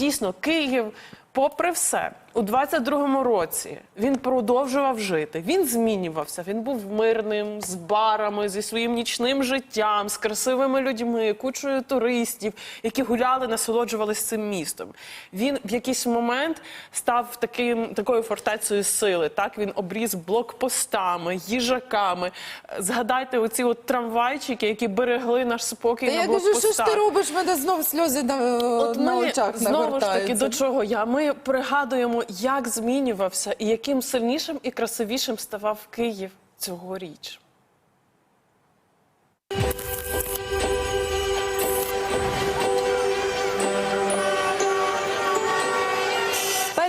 дійсно Київ, попри все, у 22-му році він продовжував жити. Він змінювався. Він був мирним з барами, зі своїм нічним життям, з красивими людьми, кучою туристів, які гуляли, насолоджувалися цим містом. Він в якийсь момент став таким такою фортецею сили. Так він обріз блокпостами, їжаками. Згадайте оці от трамвайчики, які берегли наш спокій Та на я кажу, що ж ти робиш? Мене знов сльози на, От на ми очах знову ж таки до чого я. Ми пригадуємо, як змінювався і яким сильнішим і красивішим ставав Київ цьогоріч.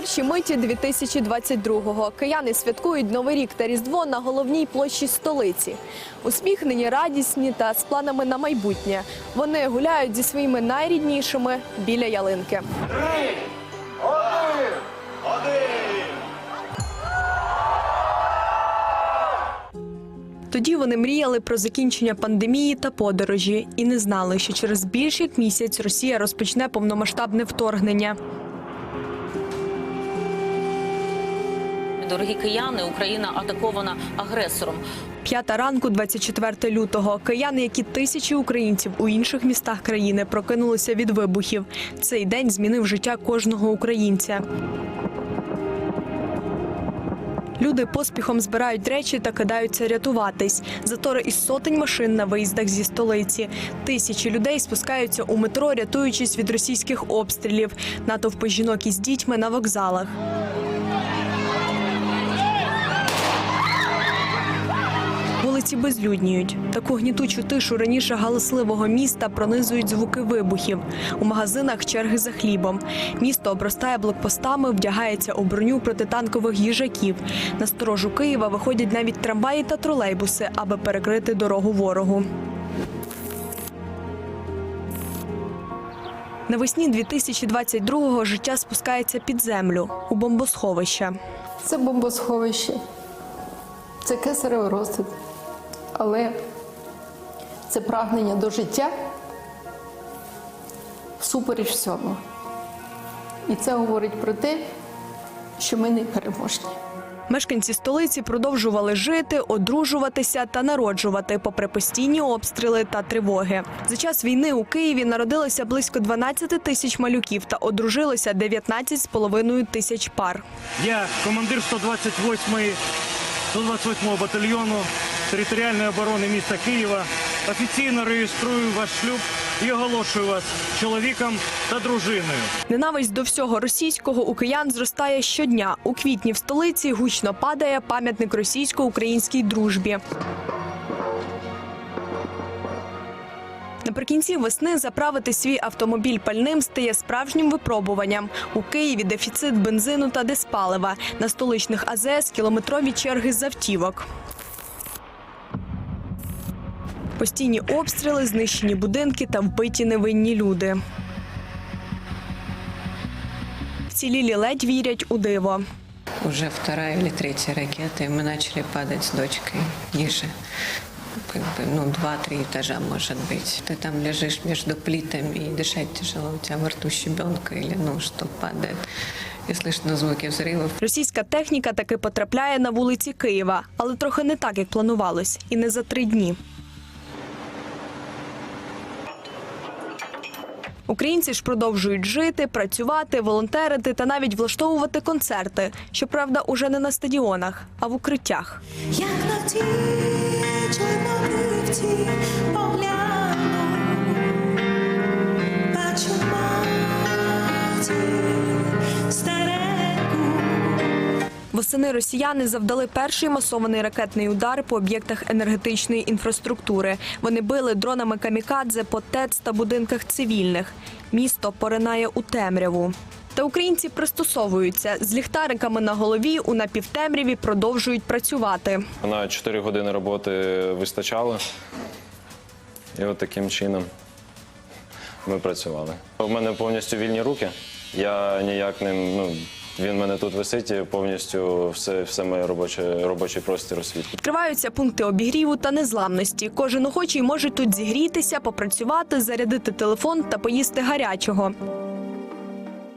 Перші миті 2022-го. Кияни святкують Новий рік та Різдво на головній площі столиці. Усміхнені, радісні та з планами на майбутнє. Вони гуляють зі своїми найріднішими біля ялинки. Тоді вони мріяли про закінчення пандемії та подорожі і не знали, що через більш як місяць Росія розпочне повномасштабне вторгнення. Дорогі кияни, Україна атакована агресором. П'ята ранку, 24 лютого. Кияни, як і тисячі українців у інших містах країни, прокинулися від вибухів. Цей день змінив життя кожного українця. Люди поспіхом збирають речі та кидаються рятуватись. Затори із сотень машин на виїздах зі столиці. Тисячі людей спускаються у метро, рятуючись від російських обстрілів. Натовпи жінок із дітьми на вокзалах. Вулиці безлюдніють. Таку гнітучу тишу раніше галасливого міста пронизують звуки вибухів. У магазинах черги за хлібом. Місто обростає блокпостами, вдягається у броню протитанкових їжаків. На сторожу Києва виходять навіть трамваї та тролейбуси, аби перекрити дорогу ворогу. Навесні 2022-го життя спускається під землю у бомбосховище. Це бомбосховище, це кесаревий розтин. Але це прагнення до життя всупереч всьому. І це говорить про те, що ми не переможні. Мешканці столиці продовжували жити, одружуватися та народжувати, попри постійні обстріли та тривоги. За час війни у Києві народилося близько 12 тисяч малюків та одружилося 19,5 тисяч пар. Я командир 128-ї 128-го батальйону територіальної оборони міста Києва. Офіційно реєструю ваш шлюб і оголошую вас чоловіком та дружиною. Ненависть до всього російського у киян зростає щодня. У квітні в столиці гучно падає пам'ятник російсько-українській дружбі. Наприкінці весни заправити свій автомобіль пальним стає справжнім випробуванням. У Києві дефіцит бензину та диспалива. На столичних АЗС кілометрові черги з автівок Постійні обстріли, знищені будинки та вбиті невинні люди. Вцілілі ледь вірять у диво. Уже вторая или третья ракета, и мы начали падать с дочкой ниже. Как бы, ну, два-три этажа, может быть. Ты там лежишь между плитами, и дышать тяжело. У тебя во рту щебенка или, ну, что падает. И слышно звуки взрывов. Російська техніка таки потрапляє на вулиці Києва, але трохи не так, як планувалось, і не за три дні. Українці ж продовжують жити, працювати, волонтерити та навіть влаштовувати концерти. Щоправда, уже не на стадіонах, а в укриттях. Як на ті чорнобривці погляну, Восени росіяни завдали перший масований ракетний удар по об'єктах енергетичної інфраструктури. Вони били дронами камікадзе по ТЕЦ та будинках цивільних. Місто поринає у темряву. Та українці пристосовуються з ліхтариками на голові у напівтемряві продовжують працювати. На 4 години роботи вистачало. І от таким чином ми працювали. У мене повністю вільні руки. Я ніяк не. Ну, він в мене тут висить повністю все, все моє робоче, робочий простір освітлює. Відкриваються пункти обігріву та незламності. Кожен охочий може тут зігрітися, попрацювати, зарядити телефон та поїсти гарячого.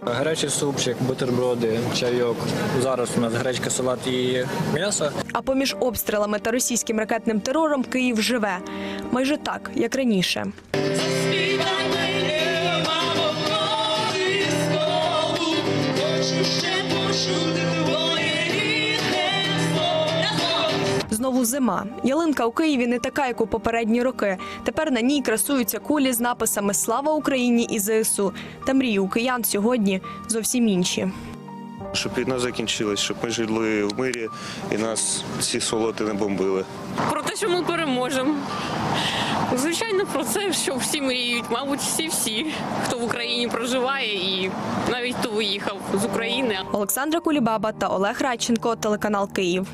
Гарячий супчик, бутерброди, чайок. Зараз у нас гречка, салат і м'ясо. А поміж обстрілами та російським ракетним терором Київ живе майже так, як раніше. Знову зима. Ялинка у Києві не така, як у попередні роки. Тепер на ній красуються кулі з написами Слава Україні і ЗСУ. Та мрії у киян сьогодні зовсім інші. Щоб війна закінчилась, щоб ми жили в мирі і нас ці солоти не бомбили. Про те, що ми переможемо. Звичайно, про це, що всі мріють, мабуть, всі-всі, хто в Україні проживає і навіть хто виїхав з України. Олександра Кулібаба та Олег Радченко, телеканал Київ.